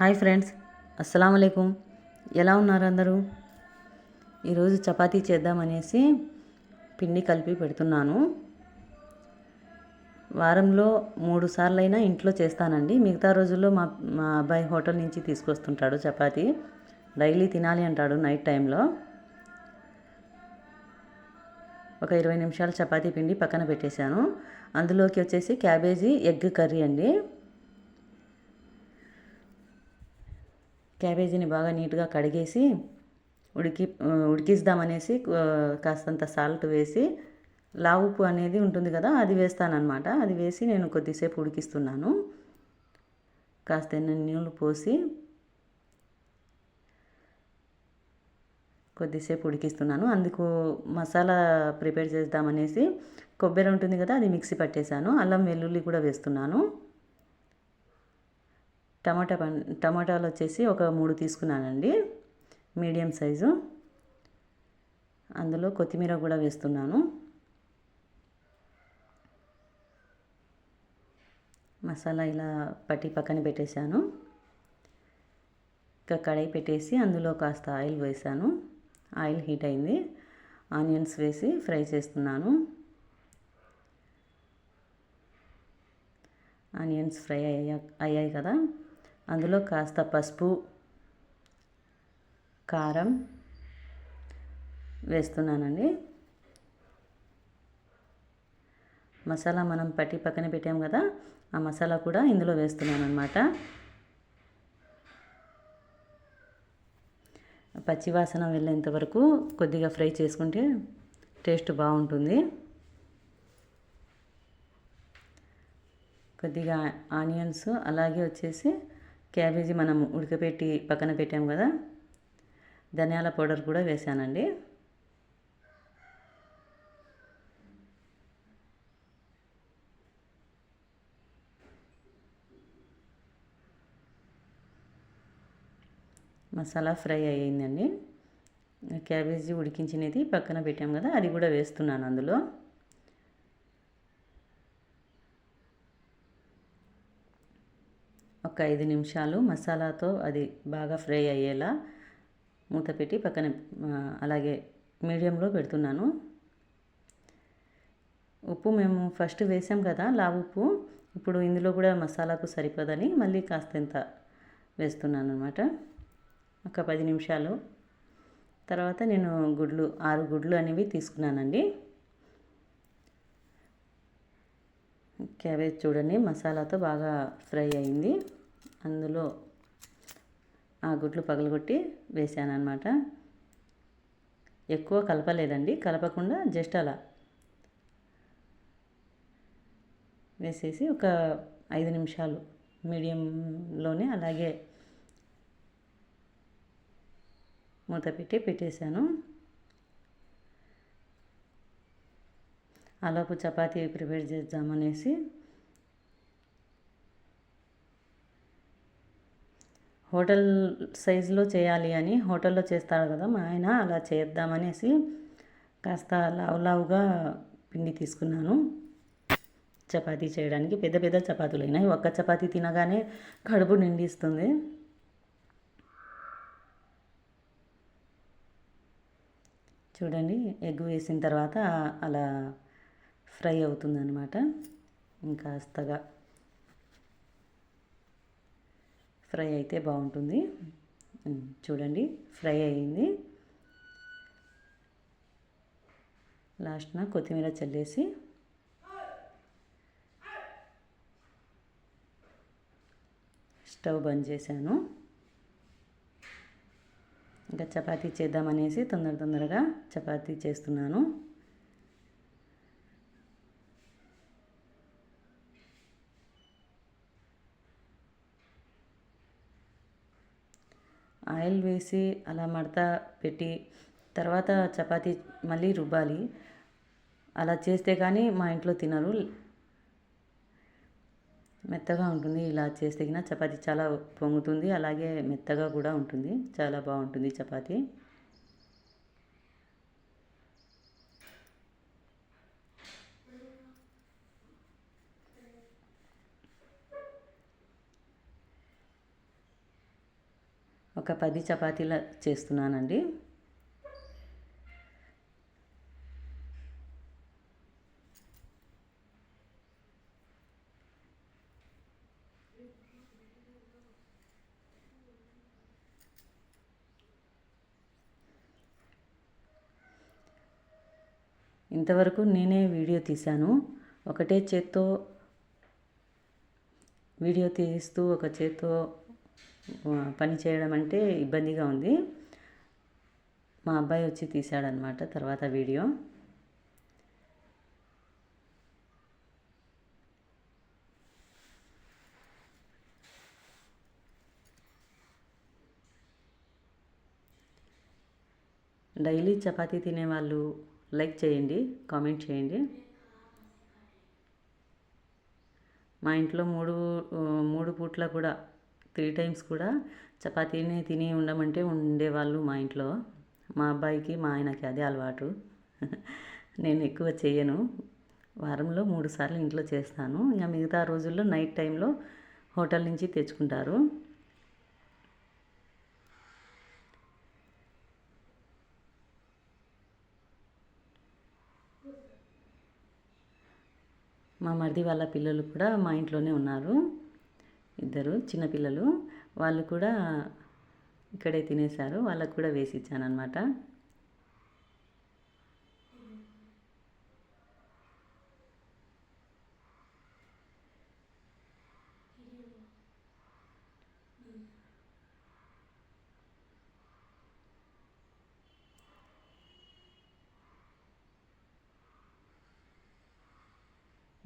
Hi friends అస్సలం అయికం ఎలా ఉన్నారు అందరూ? ఈరోజు చపాతీ చేద్దామనేసి పిండి కలిపి పెడుతున్నాను. వారంలో మూడు సార్లైనా ఇంట్లో చేస్తానండి. మిగతా రోజుల్లో మా మా అబ్బాయి హోటల్ నుంచి తీసుకొస్తుంటాడు చపాతీ. డైలీ తినాలి అంటాడు నైట్ టైంలో. ఒక ఇరవై నిమిషాలు చపాతీ పిండి పక్కన పెట్టేశాను. అందులోకి వచ్చేసి క్యాబేజీ ఎగ్ కర్రీ అండి. క్యాబేజీని బాగా నీట్గా కడిగేసి ఉడికి ఉడికిద్దామనేసి కాస్తంత సాల్ట్ వేసి లావుపు అనేది ఉంటుంది కదా అది వేస్తానమాట అది వేసి నేను కొద్దిసేపు ఉడికిస్తున్నాను. కాస్త నీళ్ళు పోసి కొద్దిసేపు ఉడికిస్తున్నాను. అందుకు మసాలా ప్రిపేర్ చేద్దామనేసి కొబ్బరి ఉంటుంది కదా అది మిక్సీ పట్టేశాను. అల్లం వెల్లుల్లి కూడా వేస్తున్నాను. టమాటా పం టమాటాలు వచ్చేసి ఒక మూడు తీసుకున్నానండి. Medium size. అందులో కొత్తిమీర కూడా వేస్తున్నాను. మసాలా ఇలా పట్టి పక్కన పెట్టేశాను. ఇంకా కడాయి పెట్టేసి అందులో కాస్త ఆయిల్ వేసాను ఆయిల్ హీట్ అయింది. ఆనియన్స్ వేసి ఫ్రై చేస్తున్నాను. ఆనియన్స్ ఫ్రై అయ్యా అయ్యాయి కదా. అందులో కాస్త పసుపు కారం వేస్తున్నానండి. మసాలా మనం పట్టి పక్కన పెట్టాం కదా ఆ మసాలా కూడా ఇందులో వేస్తున్నాను అనమాట పచ్చివాసన వెళ్ళేంత వరకు కొద్దిగా ఫ్రై చేసుకుంటే టేస్ట్ బాగుంటుంది. కొద్దిగా ఆనియన్స్ అలాగే వచ్చేసి క్యాబేజీ మనం ఉడకపెట్టి పక్కన పెట్టాం కదా. ధనియాల పౌడర్ కూడా వేసానండి. మసాలా ఫ్రై అయ్యిందండి. క్యాబేజీ ఉడికించినది పక్కన పెట్టాం కదా అది కూడా వేస్తున్నాను అందులో. ఒక ఐదు నిమిషాలు మసాలాతో అది బాగా ఫ్రై అయ్యేలా మూత పెట్టి పక్కన అలాగే మీడియంలో పెడుతున్నాను. ఉప్పు మేము ఫస్ట్ వేసాం కదా లావు ఉప్పు. ఇప్పుడు ఇందులో కూడా మసాలాకు సరిపోదని మళ్ళీ కాస్తంత వేస్తున్నాను అనమాట ఒక పది నిమిషాలు. తర్వాత నేను గుడ్లు ఆరు గుడ్లు అనేవి తీసుకున్నానండి. క్యాబేజ్ చూడండి మసాలాతో బాగా ఫ్రై అయింది. అందులో ఆ గుడ్లు పగలగొట్టి వేసాను అనమాట ఎక్కువ కలపలేదండి కలపకుండా జస్ట్ అలా వేసేసి ఒక ఐదు నిమిషాలు మీడియంలోనే అలాగే మూత పెట్టి పెట్టేశాను. అలాపు చపాతీ ప్రిపేర్ చేద్దామనేసి హోటల్ సైజులో చేయాలి అని హోటల్లో చేస్తారు కదా మా ఆయన అలా చేద్దామనేసి కాస్త లావు లావుగా పిండి తీసుకున్నాను. చపాతీ చేయడానికి పెద్ద పెద్ద చపాతీలు అయినాయి. ఒక్క చపాతీ తినగానే కడుపు నిండిస్తుంది. చూడండి ఎగ్ వేసిన తర్వాత అలా ఫ్రై అవుతుందన్నమాట. ఇంకాస్తగా ఫ్రై అయితే బాగుంటుంది. చూడండి ఫ్రై అయింది. లాస్ట్న కొత్తిమీర చల్లేసి స్టవ్ బంద్ చేశాను. ఇంకా చపాతీ చేద్దామనేసి తొందర తొందరగా చపాతీ చేస్తున్నాను. ఆయిల్ వేసి అలా మడత పెట్టి తర్వాత చపాతీ మళ్ళీ రుబ్బాలి. అలా చేస్తే కానీ మా ఇంట్లో తినరు. మెత్తగా ఉంటుంది. ఇలా చేస్తే కినా చపాతీ చాలా పొంగుతుంది. అలాగే మెత్తగా కూడా ఉంటుంది. చాలా బాగుంటుంది చపాతీ. ఒక పది చపాతీల చేస్తున్నానండి. ఇంతవరకు నేనే వీడియో తీశాను. ఒకటే చేత్తో వీడియో తీస్తూ ఒక చేత్తో పని చేయడం అంటే ఇబ్బందిగా ఉంది. మా అబ్బాయి వచ్చి తీశాడనమాట తర్వాత వీడియో. డైలీ చపాతీ తినేవాళ్ళు లైక్ చేయండి కామెంట్ చేయండి. మా ఇంట్లో మూడు మూడు పూట్ల కూడా త్రీ టైమ్స్ కూడా చపాతీని తిని ఉండమంటే ఉండేవాళ్ళు మా ఇంట్లో. మా అబ్బాయికి మా ఆయనకి అదే అలవాటు. నేను ఎక్కువ చేయను. వారంలో మూడు సార్లు ఇంట్లో చేస్తాను. ఇంకా మిగతా రోజుల్లో నైట్ టైంలో హోటల్ నుంచి తెచ్చుకుంటారు. మా మరిది వాళ్ళ పిల్లలు కూడా మా ఇంట్లోనే ఉన్నారు. ఇద్దరు చిన్నపిల్లలు వాళ్ళు కూడా ఇక్కడే తినేశారు. వాళ్ళకు కూడా వేసి ఇచ్చానమాట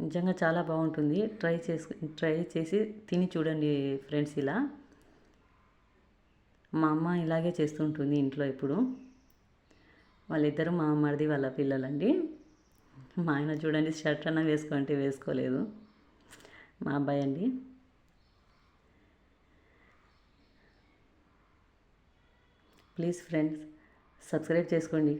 నిజంగా చాలా బాగుంటుంది. ట్రై చేసి ట్రై చేసి తిని చూడండి ఫ్రెండ్స్ ఇలా. మా అమ్మ ఇలాగే చేస్తుంటుంది ఇంట్లో ఎప్పుడు. వాళ్ళిద్దరూ మా అమ్మది వాళ్ళ పిల్లలండి. మా ఆయన చూడండి షర్ట్ అన్న వేసుకుంటే వేసుకోలేదు. మా అబ్బాయి అండి. ప్లీజ్ ఫ్రెండ్స్ సబ్స్క్రైబ్ చేసుకోండి.